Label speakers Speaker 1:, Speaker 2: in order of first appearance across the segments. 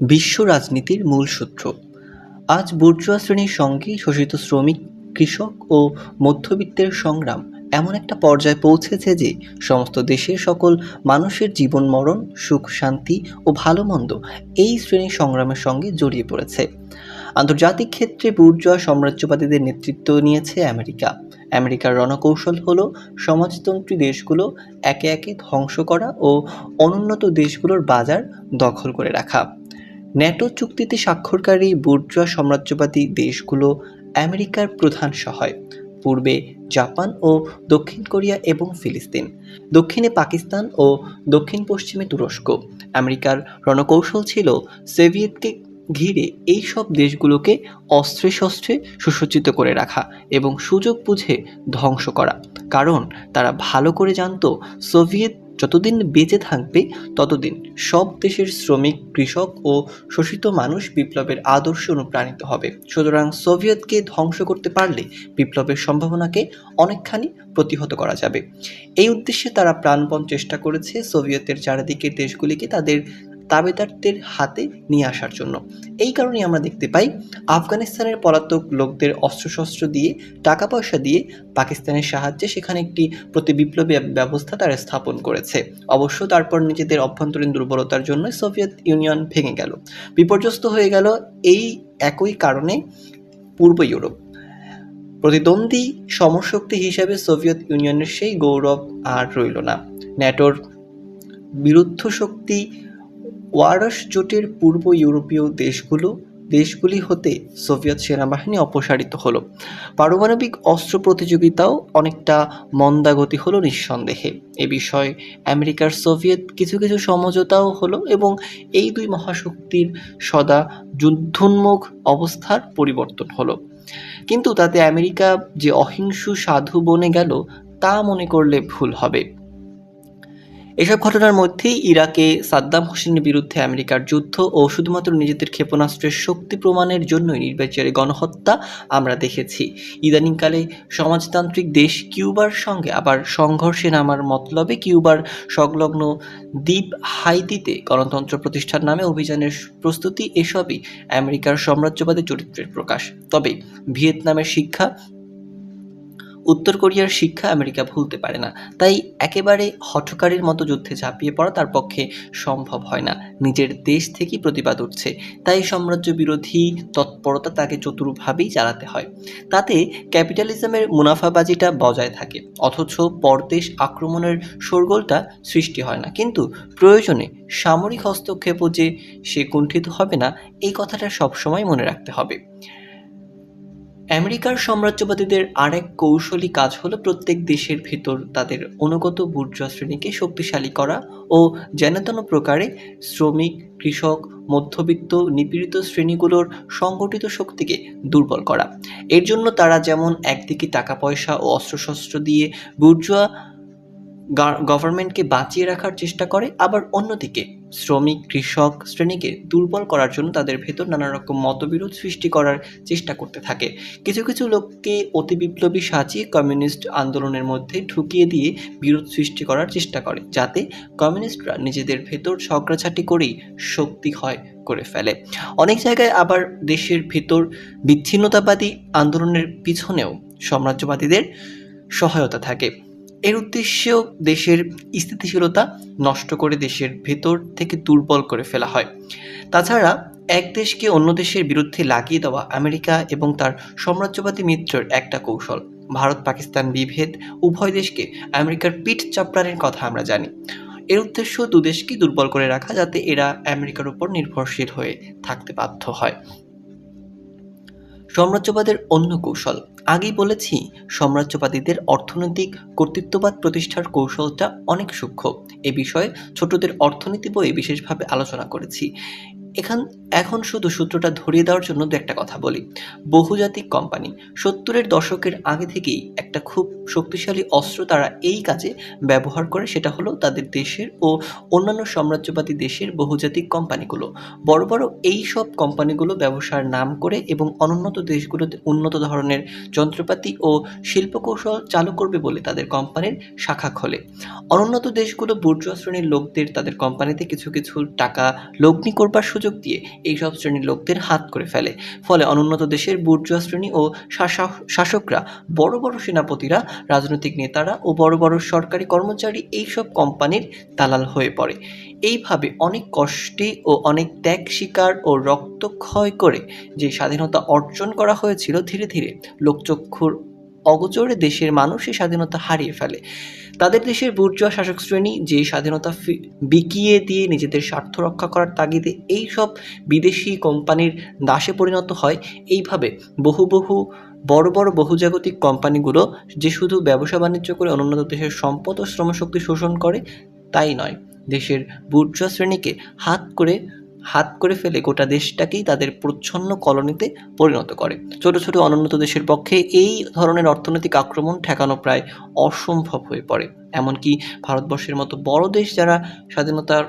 Speaker 1: বিশ্ব রাজনীতির মূল সূত্র। আজ বুর্জোয়া শ্রেণির সঙ্গে শোষিত শ্রমিক, কৃষক ও মধ্যবিত্তের সংগ্রাম এমন একটা পর্যায়ে পৌঁছেছে যে সমস্ত দেশের সকল মানুষের জীবন মরণ, সুখ, শান্তি ও ভালো মন্দ এই শ্রেণির সংগ্রামের সঙ্গে জড়িয়ে পড়েছে। আন্তর্জাতিক ক্ষেত্রে বুর্জোয়া সাম্রাজ্যবাদীদের নেতৃত্ব নিয়েছে আমেরিকা। আমেরিকার রণকৌশল হল সমাজতন্ত্রী দেশগুলো একে একে ধ্বংস করা ও অনুন্নত দেশগুলোর বাজার দখল করে রাখা। ন্যাটো চুক্তিতে স্বাক্ষরকারী বুর্জোয়া সাম্রাজ্যবাদী দেশগুলো আমেরিকার প্রধান সহায়, পূর্বে জাপান ও দক্ষিণ কোরিয়া এবং ফিলিস্তিন, দক্ষিণে পাকিস্তান ও দক্ষিণ পশ্চিমে তুরস্ক। আমেরিকার রণকৌশল ছিল সোভিয়েতকে ঘিরে এই সব দেশগুলোকে অস্ত্রে শস্ত্রে সুসজ্জিত করে রাখা এবং সুযোগ বুঝে ধ্বংস করা, কারণ তারা ভালো করে জানত সোভিয়েত যতদিন বেঁচে থাকবে, ততদিন সব দেশের শ্রমিক, কৃষক ও শোষিত মানুষ বিপ্লবের আদর্শে অনুপ্রাণিত হবে। সুতরাং সোভিয়েতকে ধ্বংস করতে পারলে বিপ্লবের সম্ভাবনাকে অনেকখানি প্রতিহত করা যাবে। এই উদ্দেশ্যে তারা প্রাণপণ চেষ্টা করেছে সোভিয়েতের চারিদিকের দেশগুলিকে তাদের তাবেদারদের হাতে নিয়ে আসার জন্য। এই কারণেই আমরা দেখতে পাই, আফগানিস্তানের পলাতক লোকদের অস্ত্রশস্ত্র দিয়ে টাকা পয়সা দিয়ে পাকিস্তানের সাহায্যে সেখানে একটি প্রতি বিপ্লবী ব্যবস্থা তারা স্থাপন করেছে। অবশ্য তারপর নিজেদের অভ্যন্তরীণ দুর্বলতার জন্য সোভিয়েত ইউনিয়ন ভেঙে গেল। বিপর্যস্ত হয়ে গেল এই একই কারণে পূর্ব ইউরোপ। প্রতিদ্বন্দ্বী সমশক্তি হিসাবে সোভিয়েত ইউনিয়নের সেই গৌরব আর রইল না। ন্যাটোর বিরুদ্ধ শক্তি ওয়ারস জোটের পূর্ব ইউরোপীয় দেশগুলো, দেশগুলি হতে সোভিয়েত সেনাবাহিনী অপসারিত হলো। পারমাণবিক অস্ত্র প্রতিযোগিতাও অনেকটা মন্দাগতি হলো নিঃসন্দেহে। এ বিষয়ে আমেরিকার সোভিয়েত কিছু কিছু সমঝোতাও হলো এবং এই দুই মহাশক্তির সদা যুদ্ধোন্মুখ অবস্থার পরিবর্তন হলো। কিন্তু তাতে আমেরিকা যে অহিংস সাধু বনে গেল, তা মনে করলে ভুল হবে। এসব ঘটনার মধ্যেই ইরাকে সাদ্দাম হোসেনের বিরুদ্ধে আমেরিকার যুদ্ধ ও শুধুমাত্র নিজেদের ক্ষেপণাস্ত্রের শক্তি প্রমাণের জন্যই নির্বাচনে গণহত্যা আমরা দেখেছি। ইদানিংকালে সমাজতান্ত্রিক দেশ কিউবার সঙ্গে আবার সংঘর্ষে নামার মতলবে কিউবার সংলগ্ন দ্বীপ হাইতিতে গণতন্ত্র প্রতিষ্ঠার নামে অভিযানের প্রস্তুতি এসবই আমেরিকার সাম্রাজ্যবাদী চরিত্রের প্রকাশ। তবে ভিয়েতনামের শিক্ষা উত্তর কোরিয়ার শিক্ষা আমেরিকা ভুলতে পারে না। তাই একেবারে হঠকারীর মতো যুদ্ধে ঝাঁপিয়ে পড়া তার পক্ষে সম্ভব হয় না। নিজের দেশ থেকেই প্রতিবাদ উঠছে। তাই সাম্রাজ্য বিরোধী তৎপরতা তাকে চতুরভাবেই চালাতে হয়। তাতে ক্যাপিটালিজমের মুনাফাবাজিটা বজায় থাকে। অথচ পরদেশ আক্রমণের শোরগোলটা সৃষ্টি হয় না। কিন্তু প্রয়োজনে সামরিক হস্তক্ষেপও যে সে কুণ্ঠিত হবে না, এই কথাটা সবসময় মনে রাখতে হবে। আমেরিকার সাম্রাজ্যবাদীদের আরেক কৌশলী কাজ হলো প্রত্যেক দেশের ভেতর তাদের অনুগত বুর্জোয়া শ্রেণীকে শক্তিশালী করা ও যেনতেন প্রকারে শ্রমিক, কৃষক, মধ্যবিত্ত, নিপীড়িত শ্রেণীগুলোর সংগঠিত শক্তিকে দুর্বল করা। এর জন্য তারা যেমন একদিকে টাকা পয়সা ও অস্ত্রশস্ত্র দিয়ে বুর্জোয়া গভর্নমেন্টকে বাঁচিয়ে রাখার চেষ্টা করে, আবার অন্যদিকে শ্রমিক, কৃষক শ্রেণীকে দুর্বল করার জন্য তাদের ভেতর নানা রকম মতবিরোধ সৃষ্টি করার চেষ্টা করতে থাকে। কিছু কিছু লোককে অতি বিপ্লবী সাজিয়ে কমিউনিস্ট আন্দোলনের মধ্যে ঢুকিয়ে দিয়ে বিরোধ সৃষ্টি করার চেষ্টা করে, যাতে কমিউনিস্টরা নিজেদের ভেতর ঝগড়াঝাটি করেই শক্তি হয় করে ফেলে। অনেক জায়গায় আবার দেশের ভেতর বিচ্ছিন্নতাবাদী আন্দোলনের পিছনেও সাম্রাজ্যবাদীদের সহায়তা থাকে। এর উদ্দেশ্যেও দেশের স্থিতিশীলতা নষ্ট করে দেশের ভেতর থেকে দুর্বল করে ফেলা হয়। তাছাড়া এক দেশকে অন্য দেশের বিরুদ্ধে লাগিয়ে দেওয়া আমেরিকা এবং তার সাম্রাজ্যবাদী মিত্রের একটা কৌশল। ভারত, পাকিস্তান বিভেদ উভয় দেশকে আমেরিকার পিঠ চাপড়ানোর কথা আমরা জানি। এর উদ্দেশ্য দুদেশকে দুর্বল করে রাখা যাতে এরা আমেরিকার উপর নির্ভরশীল হয়ে থাকতে বাধ্য হয়। সাম্রাজ্যবাদের অন্য কৌশল। আগেই বলেছি, সাম্রাজ্যবাদীদের অর্থনৈতিক কর্তৃত্ববাদ প্রতিষ্ঠার কৌশলটা অনেক সূক্ষ্ম। এ বিষয়ে ছোটদের অর্থনীতি বইয়ে বিশেষভাবে আলোচনা করেছি। এখান, এখন শুধু সূত্রটা ধরিয়ে দেওয়ার জন্য দু একটা কথা বলি। বহুজাতিক কোম্পানি, সত্তরের দশকের আগে থেকেই একটা খুব শক্তিশালী অস্ত্র তারা এই কাজে ব্যবহার করে, সেটা হলো তাদের দেশের ও অন্যান্য সাম্রাজ্যবাদী দেশের বহুজাতিক কোম্পানিগুলো। বড় বড় এই সব কোম্পানিগুলো ব্যবসার নাম করে এবং অনুন্নত দেশগুলোতে উন্নত ধরনের যন্ত্রপাতি ও শিল্পকৌশল চালু করবে বলে তাদের কোম্পানির শাখা খোলে। অনুন্নত দেশগুলো বুর্জোয়া শ্রেণির লোকদের তাদের কোম্পানিতে কিছু কিছু টাকা লগ্নি করবার সুযোগ সুযোগ দিয়ে এইসব শ্রেণির লোকদের হাত করে ফেলে। ফলে অনুন্নত দেশের বুর্জুয়া শ্রেণি ও শাসক- শাসকরা, বড় বড় সেনাপতিরা, রাজনৈতিক নেতারা ও বড় বড় সরকারি কর্মচারী এইসব কোম্পানির দালাল হয়ে পড়ে। এইভাবে অনেক কষ্টে ও অনেক ত্যাগ, শিকার ও রক্তক্ষয় করে যে স্বাধীনতা অর্জন করা হয়েছিল ধীরে ধীরে, লোকচক্ষুর অগোচরে দেশের মানুষ এই স্বাধীনতা হারিয়ে ফেলে। তাদের দেশের বুর্জুয়া শাসক শ্রেণি যে স্বাধীনতা বিকিয়ে দিয়ে নিজেদের স্বার্থ রক্ষা করার তাগিদে এই সব বিদেশি কোম্পানির দাসে পরিণত হয়, এইভাবে বহু বহু, বড় বড় বহুজাগতিক কোম্পানিগুলো যে শুধু ব্যবসা বাণিজ্য করে অনুন্নত দেশের সম্পদ ও শ্রমশক্তি শোষণ করে, তাই নয়। দেশের বুর্জুয়া শ্রেণীকে হাত করে হাত করে ফেলে গোটা দেশটাকেই তাদের প্রচ্ছন্ন কলোনিতে পরিণত করে। ছোট ছোট অনুন্নত দেশের পক্ষে এই ধরনের অর্থনৈতিক আক্রমণ ঠেকানো প্রায় অসম্ভব হয়ে পড়ে। এমনকি ভারতবর্ষের মতো বড় দেশ যারা স্বাধীনতার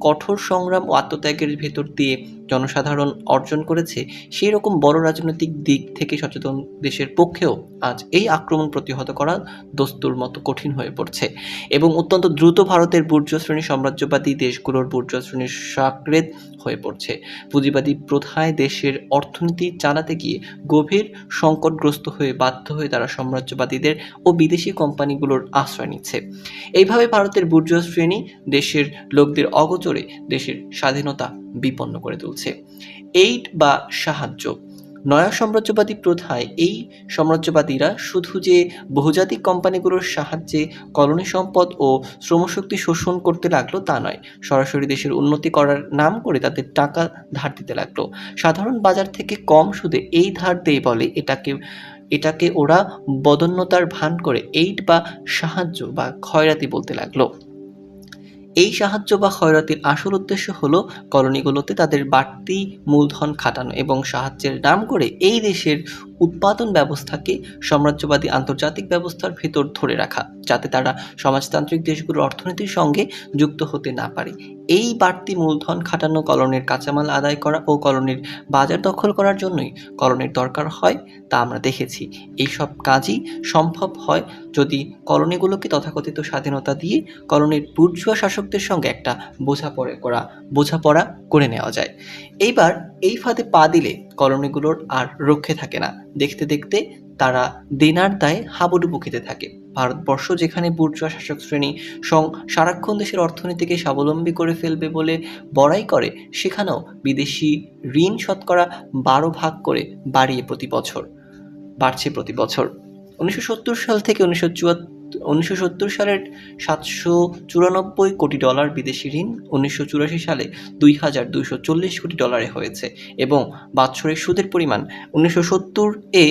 Speaker 1: কঠোর সংগ্রাম ও আত্মত্যাগের ভেতর দিয়ে জনসাধারণ অর্জন করেছে, সেই রকম বড় রাজনৈতিক দিক থেকে সচেতন দেশের পক্ষেও আজ এই আক্রমণ প্রতিহত করা দস্তুর মতো কঠিন হয়ে পড়ছে। এবং অত্যন্ত দ্রুত ভারতের বুর্জ শ্রেণি সাম্রাজ্যবাদী দেশগুলোর বুর্জ শ্রেণির সাকরেত হয়ে পড়ছে। পুঁজিবাদী প্রথায় দেশের অর্থনীতি চালাতে গিয়ে গভীর সংকটগ্রস্ত হয়ে বাধ্য হয়ে তারা সাম্রাজ্যবাদীদের ও বিদেশি কোম্পানিগুলোর আশ্রয় নিচ্ছে। এইভাবে ভারতের বুর্জ শ্রেণি দেশের লোকদের অগোচরে দেশের স্বাধীনতা বিপন্ন করে তুলছে। এইড বা সাহায্য। নয়া সাম্রাজ্যবাদী প্রথায় এই সাম্রাজ্যবাদীরা শুধু যে বহুজাতিক কোম্পানিগুলোর সাহায্যে কলোনি সম্পদ ও শ্রমশক্তি শোষণ করতে লাগল তা নয়। সরাসরি দেশের উন্নতি করার নাম করে তাদের টাকা ধার দিতে লাগল। সাধারণ বাজার থেকে কম সুদে এই ধার দেয় বলে এটাকে এটাকে ওরা বদন্যতার ভান করে এইড বা সাহায্য বা খয়রাতি বলতে লাগল। এই সাহায্য বা খয়রাতির আসল উদ্দেশ্য হলো কলোনিগুলোতে তাদের বাড়তি মূলধন খাটানো এবং সাহায্যের নাম করে এই দেশের উৎপাদন ব্যবস্থাকে সাম্রাজ্যবাদী আন্তর্জাতিক ব্যবস্থার ভেতর ধরে রাখা, যাতে তারা সমাজতান্ত্রিক দেশগুলোর অর্থনীতির সঙ্গে যুক্ত হতে না পারে। এই বাড়তি মূলধন খাটানো কলনের কাঁচামাল আদায় করা ও কলনের বাজার দখল করার জন্যই কলনের দরকার হয় তা আমরা দেখেছি। এইসব কাজই সম্ভব হয় যদি কলোনিগুলোকে তথাকথিত স্বাধীনতা দিয়ে কলোনির বুর্জুয়া শাসকদের সঙ্গে একটা বোঝাপড়ে করা বোঝাপড়া করে নেওয়া যায়। এইবার এই ফাঁদে পা দিলে কলোনিগুলোর আর রক্ষে থাকে না। দেখতে দেখতে তারা দেনার দায়ে হাবুডুবু খেতে থাকে। ভারতবর্ষ যেখানে বুর্জুয়া শাসক শ্রেণি সং সারাক্ষণ দেশের অর্থনীতিকে স্বাবলম্বী করে ফেলবে বলে বড়াই করে, সেখানেও বিদেশি ঋণ শতকরা বারো ভাগ করে বাড়িয়ে প্রতি বছর, বাড়ছে প্রতি বছর। উনিশশো সত্তর সাল থেকে উনিশশো চুয়াত্তর উনিশশো সত্তর সালের সাতশো চুরানব্বই কোটি ডলার বিদেশি ঋণ, উনিশশো চুরাশি সালে দুই হাজার দুইশো চল্লিশ কোটি ডলারে হয়েছে এবং বাৎসরিক সুদের পরিমাণ উনিশশো সত্তর এ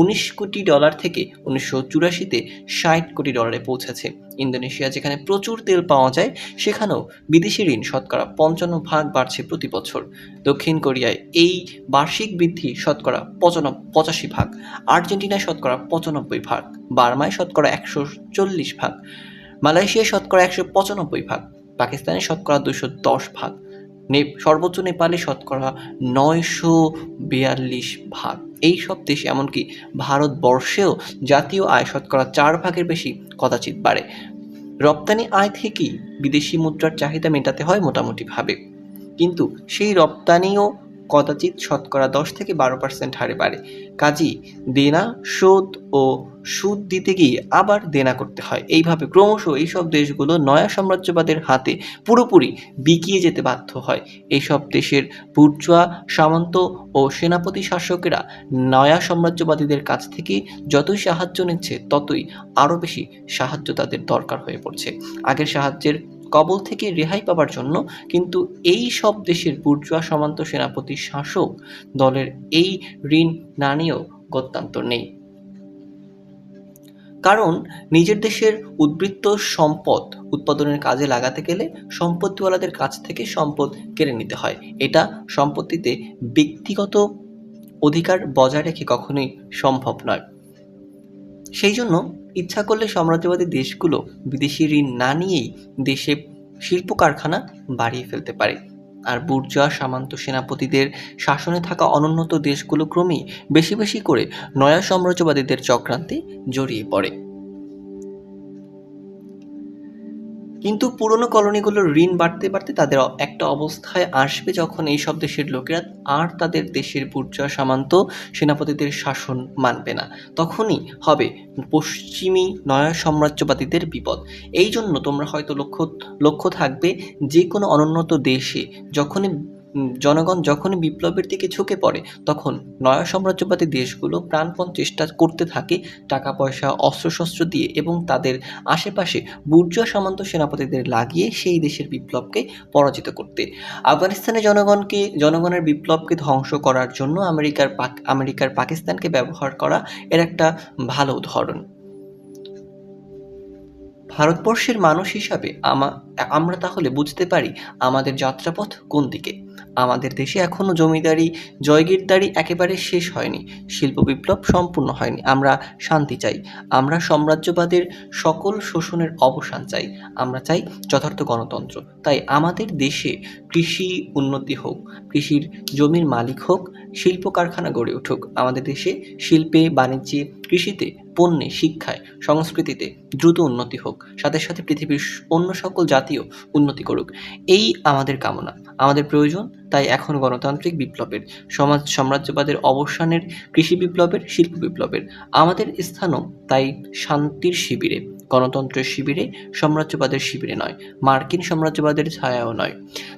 Speaker 1: উনিশ কোটি ডলার থেকে উনিশশো চুরাশিতে ষাট কোটি ডলারে পৌঁছেছে। ইন্দোনেশিয়া যেখানে প্রচুর তেল পাওয়া যায়, সেখানেও বিদেশি ঋণ শতকরা পঞ্চান্ন ভাগ বাড়ছে প্রতি বছর। দক্ষিণ কোরিয়ায় এই বার্ষিক বৃদ্ধি শতকরা পঁচানব্বই পঁচাশি ভাগ, আর্জেন্টিনায় শতকরা পঁচানব্বই ভাগ, বার্মায় শতকরা একশো চল্লিশ ভাগ, মালয়েশিয়ায় শতকরা একশো পঁচানব্বই ভাগ, পাকিস্তানে শতকরা দুশো দশ ভাগ সর্বোচ্চ নেপালে শতকরা নয়শো বিয়াল্লিশ ভাগ। এই সব দেশে এমনকি ভারতবর্ষেও জাতীয় আয় শতকরা চার ভাগের বেশি কদাচিৎ বাড়ে। রপ্তানি আয় থেকেই বিদেশি মুদ্রার চাহিদা মেটাতে হয় মোটামুটিভাবে। কিন্তু সেই রপ্তানিও কদাচিৎ শতকরা দশ থেকে বারো পার্সেন্ট হারে বাড়ে। কাজী, দেনা শোধ ও সুদ দিতে গিয়ে আবার দেনা করতে হয়। এইভাবে ক্রমশ এইসব দেশগুলো নয়া সাম্রাজ্যবাদের হাতে পুরোপুরি বিকিয়ে যেতে বাধ্য হয়। এইসব দেশের বুর্জোয়া, সামন্ত ও সেনাপতি শাসকেরা নয়া সাম্রাজ্যবাদীদের কাছ থেকে যতই সাহায্য নিচ্ছে, ততই আরও বেশি সাহায্য তাদের দরকার হয়ে পড়ছে। আগের সাহায্যের কবল থেকে রেহাই পাবার জন্য কিন্তু এই সব দেশের বুর্জোয়া সমান্ত সেনাপতি শাসক দলের এই ঋণ না নিয়েও গত্যান্তর নেই। কারণ নিজের দেশের উদ্বৃত্ত সম্পদ উৎপাদনের কাজে লাগাতে গেলে সম্পত্তিওয়ালাদের কাছ থেকে সম্পদ কেড়ে নিতে হয়। এটা সম্পত্তিতে ব্যক্তিগত অধিকার বজায় রেখে কখনোই সম্ভব নয়। সেই জন্য ইচ্ছা করলে সাম্রাজ্যবাদী দেশগুলো বিদেশি ঋণ না নিয়েই দেশে শিল্প কারখানা বাড়িয়ে ফেলতে পারে। আর বুর্জা সামান্ত সেনাপতিদের শাসনে থাকা অনুন্নত দেশগুলো ক্রমেই বেশি বেশি করে নয়া সাম্রাজ্যবাদীদের চক্রান্তে জড়িয়ে পড়ে। কিন্তু পুরনো কলোনিগুলোর ঋণ বাড়তে বাড়তে তাদের একটা অবস্থায় আসবে যখন এই সব দেশের লোকেরা আর তাদের দেশের বুর্জোয়া সামান্ত সেনাপতিদের শাসন মানবে না। তখনই হবে পশ্চিমী নয়া সাম্রাজ্যবাদীদের বিপদ। এই জন্য তোমরা হয়তো লক্ষ্য লক্ষ্য থাকবে যে কোনো অনুন্নত দেশে যখনই জনগণ যখনই বিপ্লবের দিকে ঝুঁকে পড়ে, তখন নয়া সাম্রাজ্যবাদী দেশগুলো প্রাণপণ চেষ্টা করতে থাকে টাকা, পয়সা, অস্ত্রশস্ত্র দিয়ে এবং তাদের আশেপাশে বুর্জোয়া সামন্ত সেনাপতিদের লাগিয়ে সেই দেশের বিপ্লবকে পরাজিত করতে। আফগানিস্তানের জনগণকে, জনগণের বিপ্লবকে ধ্বংস করার জন্য আমেরিকার পাক, আমেরিকার পাকিস্তানকে ব্যবহার করা এর একটা ভালো উদাহরণ। ভারতবর্ষের মানুষ হিসাবে আমা, আমরা তাহলে বুঝতে পারি আমাদের যাত্রাপথ কোন দিকে। আমাদের দেশে এখনও জমিদারি, জয়গীরদারি একেবারে শেষ হয়নি, শিল্প বিপ্লব সম্পূর্ণ হয়নি। আমরা শান্তি চাই, আমরা সাম্রাজ্যবাদের সকল শোষণের অবসান চাই, আমরা চাই যথার্থ গণতন্ত্র। তাই আমাদের দেশে কৃষি উন্নতি হোক, কৃষির জমির মালিক হোক, শিল্প কারখানা গড়ে উঠুক, আমাদের দেশে শিল্পে, বাণিজ্যে, কৃষিতে, পণ্যে, শিক্ষায়, সংস্কৃতিতে দ্রুত উন্নতি হোক, সাথে সাথে পৃথিবীর অন্য সকল জাতীয় উন্নতি করুক। এই আমাদের কামনা। আমাদের প্রয়োজন তাই এখন গণতান্ত্রিক বিপ্লবের, সমাজ সাম্রাজ্যবাদের অবসানের, কৃষি বিপ্লবের, শিল্প বিপ্লবের। আমাদের স্থানও তাই শান্তির শিবিরে, গণতন্ত্রের শিবিরে, সাম্রাজ্যবাদের শিবিরে নয়, মার্কিন সাম্রাজ্যবাদের ছায়াও নয়।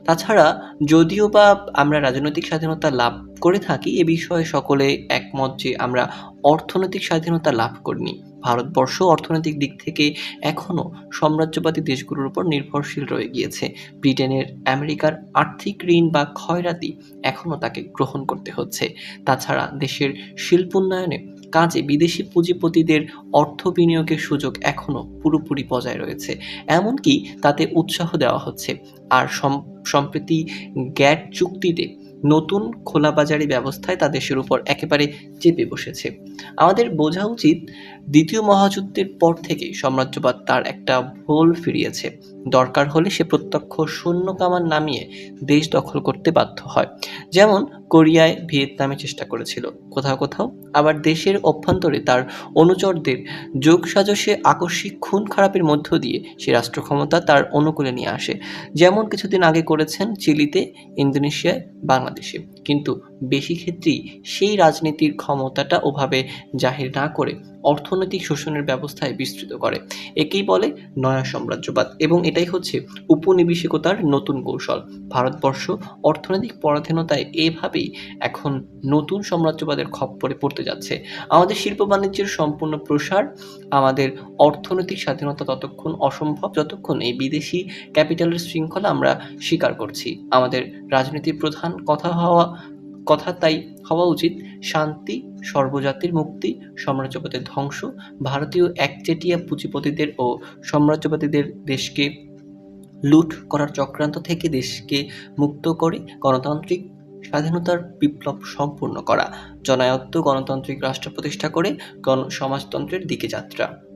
Speaker 1: তাছাড়া যদিও বা আমরা রাজনৈতিক স্বাধীনতা লাভ করে থাকি, এ বিষয়ে সকলে একমত যে আমরা অর্থনৈতিক স্বাধীনতা লাভ করিনি। ভারতবর্ষ অর্থনৈতিক দিক থেকে এখনও সাম্রাজ্যবাদী দেশগুলোর উপর নির্ভরশীল রয়ে গিয়েছে। ব্রিটেনের আমেরিকার আর্থিক ঋণ বা ক্ষয়রাতি এখনও তাকে গ্রহণ করতে হচ্ছে। তাছাড়া দেশের শিল্পোন্নয়নে কাজে বিদেশি পুঁজিপতিদের অর্থ বিনিয়োগের সুযোগ এখনও পুরোপুরি বজায় রয়েছে। এমনকি তাতে উৎসাহ দেওয়া হচ্ছে। আর সম- সম্প্রতি গ্যাট চুক্তিতে নতুন খোলাবাজারি ব্যবস্থায় তা দেশের উপর একেবারে চেপে বসেছে। আমাদের বোঝা উচিত দ্বিতীয় মহাযুদ্ধের পর থেকে সাম্রাজ্যবাদ তার একটা ভোল ফিরিয়েছে। দরকার হলে সে প্রত্যক্ষ শূন্য কামান নামিয়ে দেশ দখল করতে বাধ্য হয়। যেমন কোরিয়ায় ভিয়েতনামে চেষ্টা করেছিল। কোথাও কোথাও আবার দেশের অভ্যন্তরে তার অনুচরদের যোগসাজশে আকস্মিক খুন খারাপের মধ্য দিয়ে সে রাষ্ট্র ক্ষমতা তার অনুকূলে নিয়ে আসে। যেমন কিছুদিন আগে করেছেন চিলিতে, ইন্দোনেশিয়ায়, বাংলাদেশে। কিন্তু বেশি ক্ষেত্রেই সেই রাজনীতির ক্ষমতাটা ওভাবে জাহির না করে অর্থনৈতিক শোষণের ব্যবস্থায় বিস্তৃত করে। একেই বলে নয়া সাম্রাজ্যবাদ এবং এটাই হচ্ছে উপনিবেশিকতার নতুন কৌশল। ভারতবর্ষ অর্থনৈতিক পরাধীনতায় এভাবেই এখন নতুন সাম্রাজ্যবাদের খপ্পরে পড়তে যাচ্ছে। আমাদের শিল্প বাণিজ্যের সম্পূর্ণ প্রসার, আমাদের অর্থনৈতিক স্বাধীনতা ততক্ষণ অসম্ভব যতক্ষণ এই বিদেশি ক্যাপিটালের শৃঙ্খলা আমরা স্বীকার করছি। আমাদের রাজনীতির প্রধান কথা হওয়া কথা তাই হওয়া উচিত। শান্তি, সর্বজাতির মুক্তি, সাম্রাজ্যবাদের ধ্বংস, ভারতীয় একচেটিয়া পুঁজিপতিদের ও সাম্রাজ্যবাদীদের দেশকে লুট করার চক্রান্ত থেকে দেশকে মুক্ত করে গণতান্ত্রিক স্বাধীনতার বিপ্লব সম্পূর্ণ করা। জনায়ত্ত গণতান্ত্রিক রাষ্ট্র প্রতিষ্ঠা করে গণ সমাজতন্ত্রের দিকে যাত্রা।